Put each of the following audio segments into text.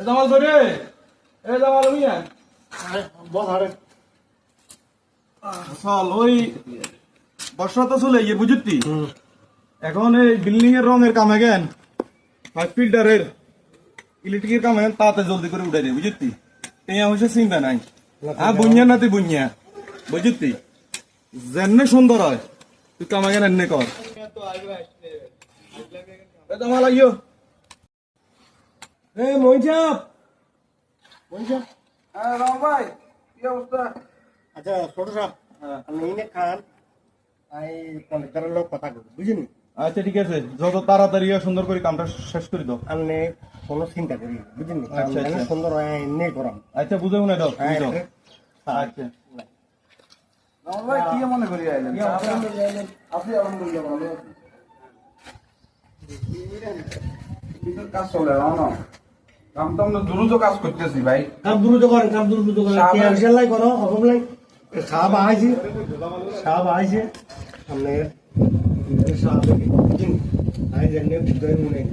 এ জামাল ধরে। এ জামাল মিয়া। বস হারে চল ওই বর্ষা তো চলে গিয়ে বুঝতি? এখন এই বিল্ডিং এর রঙের কামে গেন ফাইভ ফিল্টারের ইলেকট্রিকের কামে তাতে জলদি করে উঠে দে বুঝতি? টেয়া হয়েছে চিন্তা নাই। হ্যাঁ বুঝিয়া না তুই বুঝিয়া বুঝতি? যেমনে সুন্দর হয় তুই কামে গেন এমনি কর। এ জামাল আইয়ো। এ মইজাব মইজাব হ্যাঁ রাম ভাই কি অবস্থা? আচ্ছা ছোট সাহেব আপনি এনে খান আই কন্ট্রাক্টরের লোক কথা করি বুঝিনি আচ্ছা ঠিক আছে। যত তাড়াতাড়ি সুন্দর করে কামটা শেষ করে দাও। আপনি কোনো চিন্তা করি বুঝিনি আচ্ছা, আচ্ছা। সুন্দর হয় এনে করাম আচ্ছা বুঝে দাও হ্যাঁ, বুঝাও। হ্যাঁ। আচ্ছা। কি মনে করি আইলেন? আপনি আলহামদুলিল্লাহ ভালো কাজ চলে না না কাম তো আমরা দ্রুত কাজ করতেছি ভাই। কাম দ্রুত করেন কাম দ্রুত করেন সাহাব- টিয়ার সেলাই করো অভাব নাই। সাহাব আইছে। সাহাব আইছে। আপনি সাহাব আই জানলে বুঝাই মনে।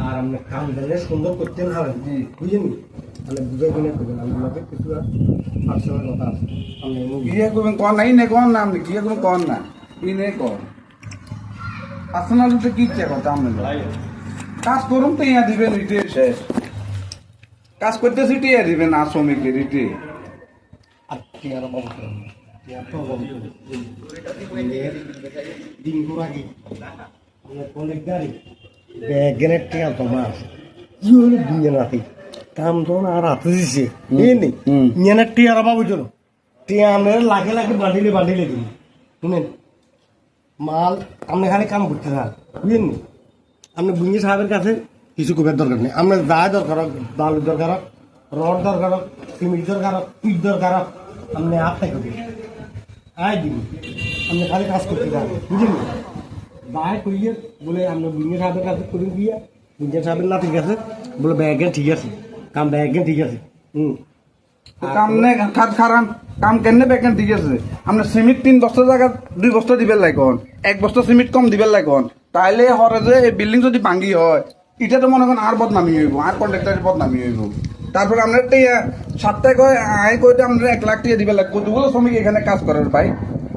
আর আপনি কাম জানলে সুন্দর করতে। তাহলে বুঝাই মনে করবেন। আপনাকে কিছু পার্সোনাল কথা আছে। আপনি করবেন কন? নাই নে কন না আপনি কিয়ে করবেন কন না? কি নে কন? কি ইচ্ছা কথা আপনি কাজ করুন তো ইয়া দিবেন শেষ। কাজ করতেছি টিয়া দিবেন আর শ্রমিকের ইটে আর টিয়ার অভাব না। টিয়ার তো অভাব অনেক গাড়ি। ব্যাগের টিয়া কি হলো দুনিয়া নাতি। কাম তো আর হাতে দিছে। এই নেই। ইয়ানের টিয়ার অভাব টিয়া আমরা লাখে লাখে বান্ডিলে বান্ডিলে দিন। শুনেন মাল আপনি খালি কাম করতে থাক বুঝলেন নি? আপনি বুঞ্জি সাহেবের কাছে কিছু কবের দরকার নেই। আপনার যা দরকার হোক বালুর দরকার হোক, রড দরকার হোক, সিমেন্ট দরকার হোক, ইট দরকার হোক আপনি আপনাকে দিন আয় দিন আপনি খালি কাজ করতে থাকেন বুঝলেন? বায় করিয়ে বলে আপনি বুঞ্জি সাহেবের কাছে করে দিয়ে। বুঞ্জি সাহেবের না, ঠিক আছে। বলে ব্যাগেন ঠিক আছে। কাম ব্যাগেন ঠিক আছে। হুম। কাম নে খাত খারান কাম কেনে বেকেন ঠিক আছে। আমরা সিমেন্ট তিন বস্তা জায়গা, দুই বস্তা দিবেন লাগন এক বস্তা সিমেন্ট কম দিবেন লাগন তাইলে হরে যে, এই বিল্ডিং যদি ভাঙ্গি হয় এটা তো মনে করেন আর বদনামি হইব, আর কন্ট্রাক্টরের বদনামি হইব। তারপরে আমরা টিয়া সাতটায় কয়, আয় কইতে আমরা এক লাখ টিয়া দিবেন লাগবে কতগুলো শ্রমিক এখানে কাজ করার ভাই?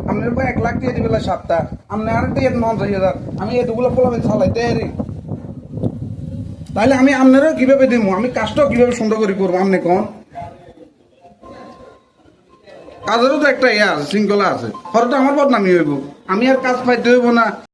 আপনার ভাই এক লাখ টিয়া দিবেন লাগে সাতটা আপনি আর নন চাই হাজার, আমি এতগুলো পোলাবেন চালাইতে আরি তাহলে আমি আপনারও কীভাবে দিব আমি কাজটাও কীভাবে সুন্দর করে করব, আপনি কোন? কাজেরও তো একটা ইয়ে আছে শৃঙ্খলা আছে। হয়তো আমার বদনামি হইব। আমি আর কাজ পাইতে হইব না।